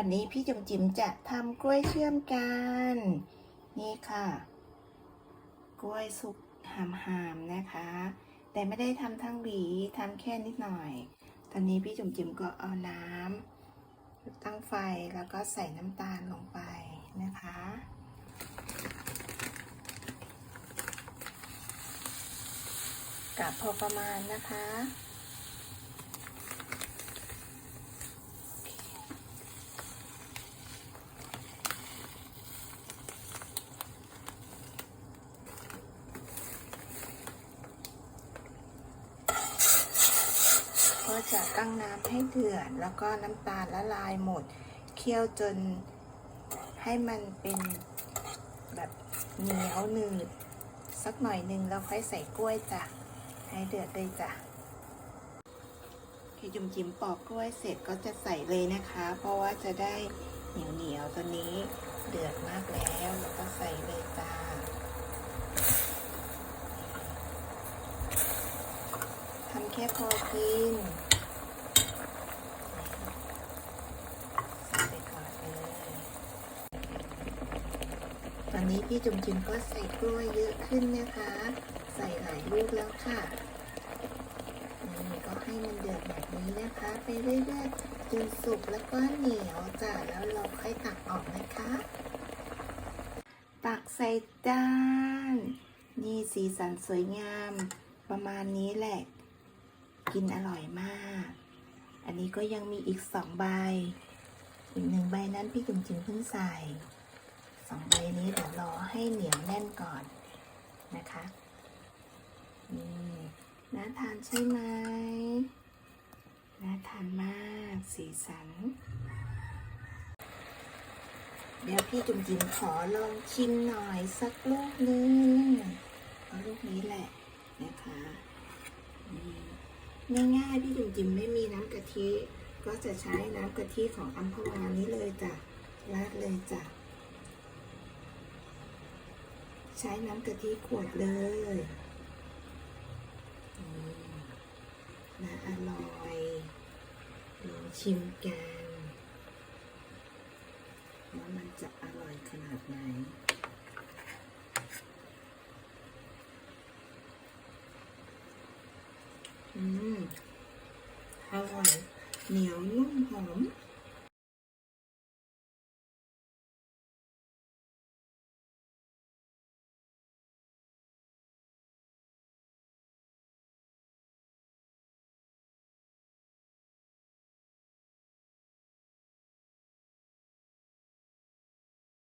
วันนี้พี่จุ๋มจิ๋มจะทำกล้วยเชื่อมกัน นี่ค่ะ กล้วยสุกหามๆนะคะ แต่ไม่ได้ทำทั้งหวีทำแค่นิดหน่อย ตอนนี้พี่จุ๋มจิ๋มก็เอาน้ำตั้งไฟแล้วก็ใส่น้ำตาลลงไปนะคะกับพอประมาณนะคะ ก็จะตั้งน้ำให้เดือด แล้วก็น้ำตาลละลายหมด เคี่ยวจนให้มันเป็นแบบเหนียวหนืดสักหน่อยหนึ่งแล้วค่อยใส่กล้วยจ้ะ ให้เดือดเลยจ้ะพี่จุ่มจิ๋มปอกกล้วยเสร็จก็จะใส่เลยนะคะ เพราะว่าจะได้เหนียวเหนียวๆตัวนี้เดือดมากแล้วแล้วก็ใส่เลยจ้าทำแค่พอกินใส่ไปก่อนเลย ต อนนี้พี่จุ๋มจิ๋มก็ใส่กล้วยเยอะขึ้นนะคะ ใส่หลายลูกแล้วค่ะนี่ก็ให้มันเดือดแบบนี้นะคะ ไปเรื่อยๆจนสุกแล้วก็เหนียวจ้ะแล้วเราค่อยตักออกนะคะ ตักใส่จานนี่สีสันสวยงาม ประมาณนี้แหละ กินอร่อยมาก อันนี้ก็ยังมีอีกสองใบอีกหนึ่งใบนั้นพี่จุ๋มจิ๋มเพิ่งใส่สองใบนี้เดี๋ยว อให้เหนียวแน่นก่อนนะคะนี่น่าทานใช่ไหมน่าทานมากสีสัน เดี๋ยวพี่จุ๋มจิ๋มขอลองชิมหน่อยสักลูกนึงเอาลูกนี้แหละนะคะง่ายๆพี่จุ๋มจิ๋มไม่มีน้ำกะทิ ก็จะใช้น้ำกะทิของอัมพวานี้เลยจ้ะราดเลยจ้ะ ใช้น้ำกะทิขวดเลยมน่าอร่อยลองชิมกันว่ามันจะอร่อยขนาดไหนอืมอร่อยเหนียวนุ่มหอม